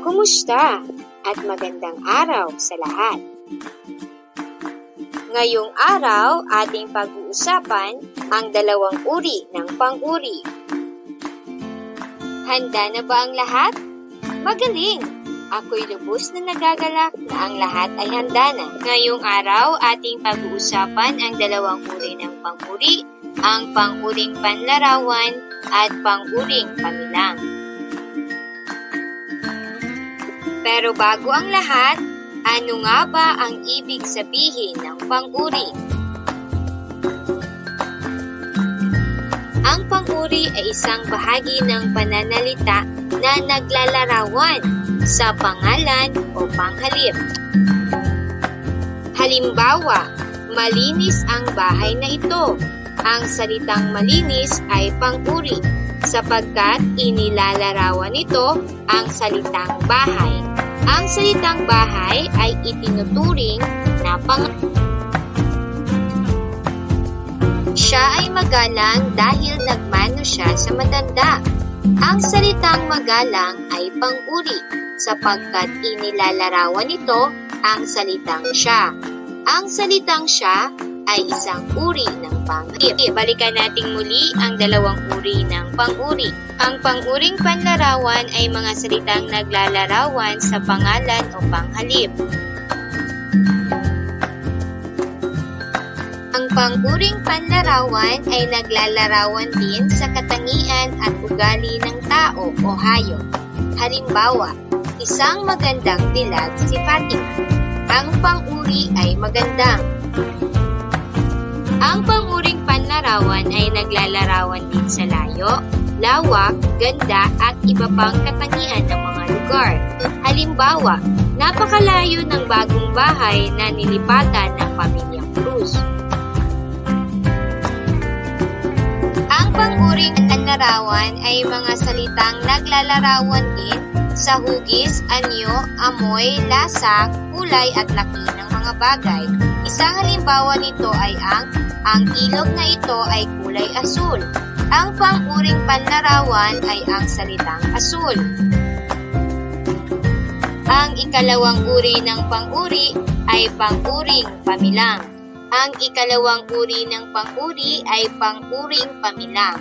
Kumusta? At magandang araw sa lahat. Ngayong araw, ating pag-uusapan ang dalawang uri ng pang-uri. Handa na ba ang lahat? Magaling! Ako'y lubos na nagagalak na ang lahat ay handa na. Ngayong araw, ating pag-uusapan ang dalawang uri ng pang-uri, ang pang-uring panlarawan at pang-uring pamilang. Pero bago ang lahat, ano nga ba ang ibig sabihin ng pang-uri? Ang pang-uri ay isang bahagi ng pananalita na naglalarawan sa pangalan o panghalip. Halimbawa, malinis ang bahay na ito. Ang salitang malinis ay pang-uri sapagkat inilalarawan nito ang salitang bahay. Ang salitang bahay ay itinuturing na pang Siya ay magalang dahil nagmano siya sa matanda. Ang salitang magalang ay pang-uri sapagkat inilalarawan nito ang salitang siya. Ang salitang siya ay isang uri ng panghalip. Balikan nating muli ang dalawang uri ng pang-uri. Ang pang-uring panlarawan ay mga salitang naglalarawan sa pangalan o panghalip. Ang pang-uring panlarawan ay naglalarawan din sa katangian at ugali ng tao o hayop. Halimbawa, isang magandang dilag si Fatima. Ang pang-uri ay magandang. Ang panguring panlarawan ay naglalarawan din sa layo, lawak, ganda at iba pang katangian ng mga lugar. Halimbawa, napakalayo ng bagong bahay na nilipatan ng pamilyang Cruz. Ang panguring panlarawan ay mga salitang naglalarawan din sa hugis, anyo, amoy, lasa, kulay at laki ng mga bagay. Isang halimbawa nito ay ang ang ilog na ito ay kulay asul. Ang pang-uring panlarawan ay ang salitang asul. Ang ikalawang uri ng pang-uri ay pang-uring pamilang. Ang ikalawang uri ng pang-uri ay pang-uring pamilang.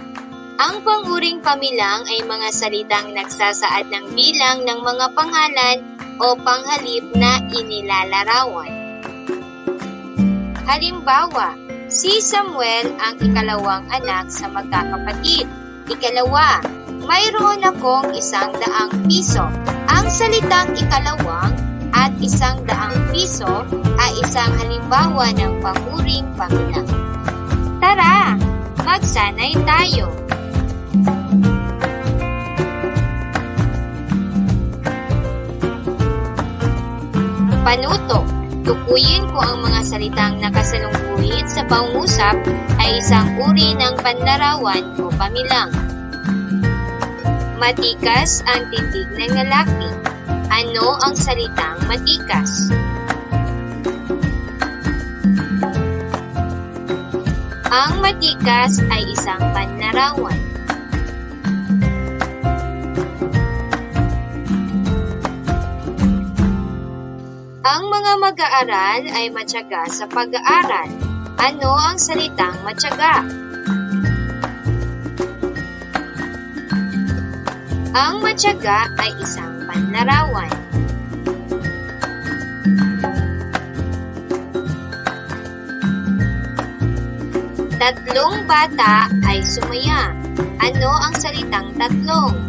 Ang pang-uring pamilang ay mga salitang nagsasaad ng bilang ng mga pangalan o panghalip na inilalarawan. Halimbawa, si Samuel ang ikalawang anak sa magkakapatid. Ikalawa, mayroon akong isang daang piso. Ang salitang ikalawang at isang daang piso ay isang halimbawa ng panguring pamilang. Tara, magsanay tayo. Panuto Tukuyin ko ang mga salitang nakasalungkuhin sa pangusap ay isang uri ng panlarawan o pamilang. Matikas ang tindig ng lalaki. Ano ang salitang matikas? Ang matikas ay isang panlarawan. Ang mga mag-aaral ay matyaga sa pag-aaral. Ano ang salitang matyaga? Ang matyaga ay isang panlarawan. Tatlong bata ay sumaya. Ano ang salitang tatlong?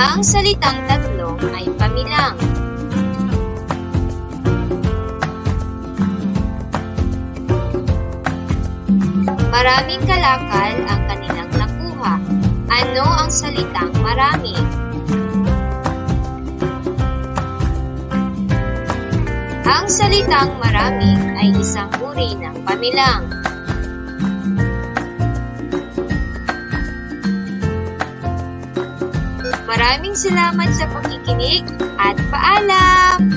Ang salitang tatlong ay pamilang. Maraming kalakal ang kanilang nakuha. Ano ang salitang marami? Ang salitang marami ay isang uri ng pamilang. Maraming salamat sa pakikinig at paalam!